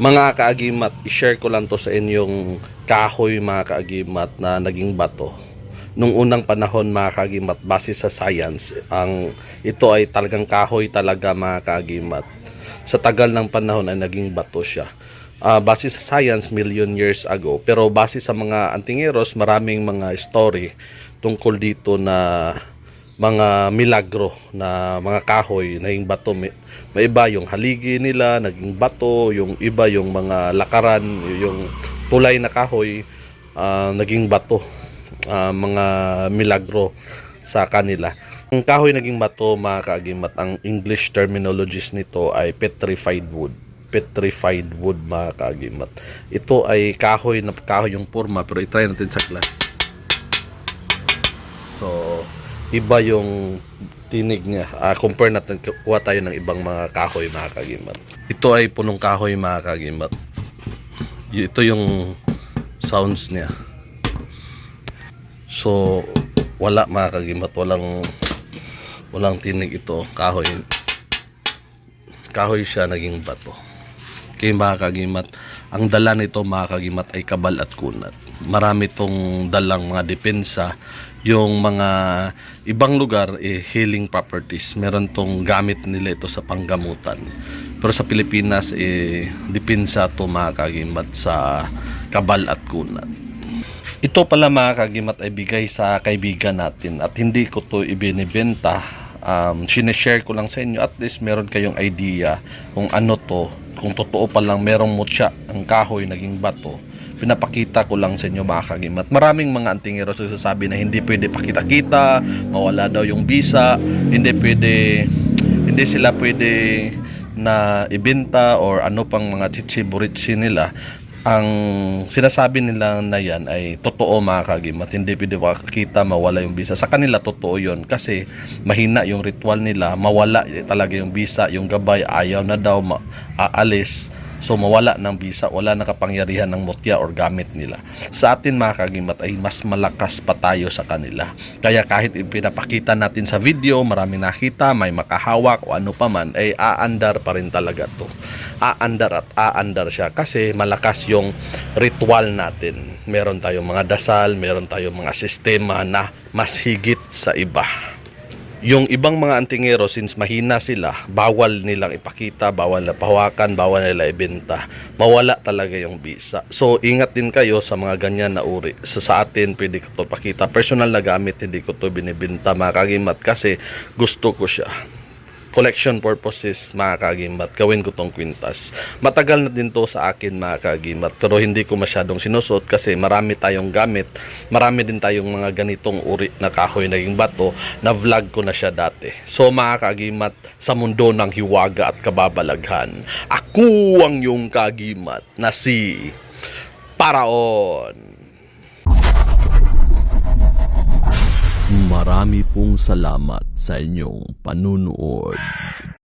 Mga kaagimat, i-share ko lang to sa inyong kahoy mga kaagimat na naging bato. Nung unang panahon mga kaagimat, base sa science, ang ito ay talagang kahoy talaga mga kaagimat. Sa tagal ng panahon ay naging bato siya. Ah, base sa science, million years ago. Pero base sa mga antingeros, maraming mga story tungkol dito na mga milagro na mga kahoy naging bato may, may iba yung haligi nila naging bato yung iba yung mga lakaran yung tulay na kahoy ah, naging bato Ah, mga milagro sa kanila. Ang kahoy naging bato mga kaagimat ang English terminologies nito ay petrified wood. Petrified wood mga kaagimat. Ito ay kahoy na kahoy yung forma pero itry natin sa glass. So, iba yung tinig niya. Ah, compare natin, kuha tayo ng ibang mga kahoy mga kagimat. Ito ay punong kahoy mga kagimat. Ito yung sounds niya. So, wala mga kagimat. Walang, walang tinig ito. Kahoy. Kahoy siya naging bato. Kaya mga kagimat, ang dala nito mga kagimat ay kabal at kunat. Marami tong dalang mga depensa. Yung mga ibang lugar, eh, healing properties. Meron tong gamit nila ito sa panggamutan. Pero sa Pilipinas, eh, depensa to mga kagimat sa kabal at kunat. Ito pala mga kagimat ay bigay sa kaibigan natin at hindi ko to ibinibenta. Um, sineshare ko lang sa inyo at least meron kayong idea kung ano to. Kung totoo pa lang merong mutya ang kahoy naging bato. Pinapakita ko lang sa inyo mga kagimat. Maraming mga antingeros sasabi na hindi pwede pakita-kita, mawala daw yung bisa, hindi pwede hindi sila pwede na ibenta or ano pang mga chichiburitsi nila ang sinasabi nila na yan ay totoo mga kagimat hindi pwede makakita mawala yung bisa sa kanila totoo yon kasi mahina yung ritual nila mawala talaga yung bisa yung gabay ayaw na daw ma- aalis so mawala ng bisa wala na kapangyarihan ng mutya or gamit nila. Sa atin mga kagimat ay mas malakas pa tayo sa kanila. Kaya kahit ipinapakita natin sa video marami nakita may makahawak o ano pa man ay aandar pa rin talaga to. Aandar at aandar siya kasi malakas yung ritual natin. Meron tayong mga dasal meron tayong mga sistema na mas higit sa iba yung ibang mga antingero since mahina sila, bawal nilang ipakita, bawal na pahawakan, bawal nila ibenta. Mawala talaga yung bisa. So ingat din kayo sa mga ganyan na uri. So, sa atin pwede ko to pakita. Personal na gamit hindi ko to binibenta mga kagimat kasi gusto ko siya collection purposes mga kagimat gawin ko tong kwintas. Matagal na din to sa akin mga kagimat pero hindi ko masyadong sinusot kasi marami tayong gamit. Marami din tayong mga ganitong uri na kahoy naging bato na vlog ko na siya dati. So mga kagimat sa mundo ng hiwaga at kababalaghan ako ang yung kagimat na si Paraon salamat sa inyong panunood.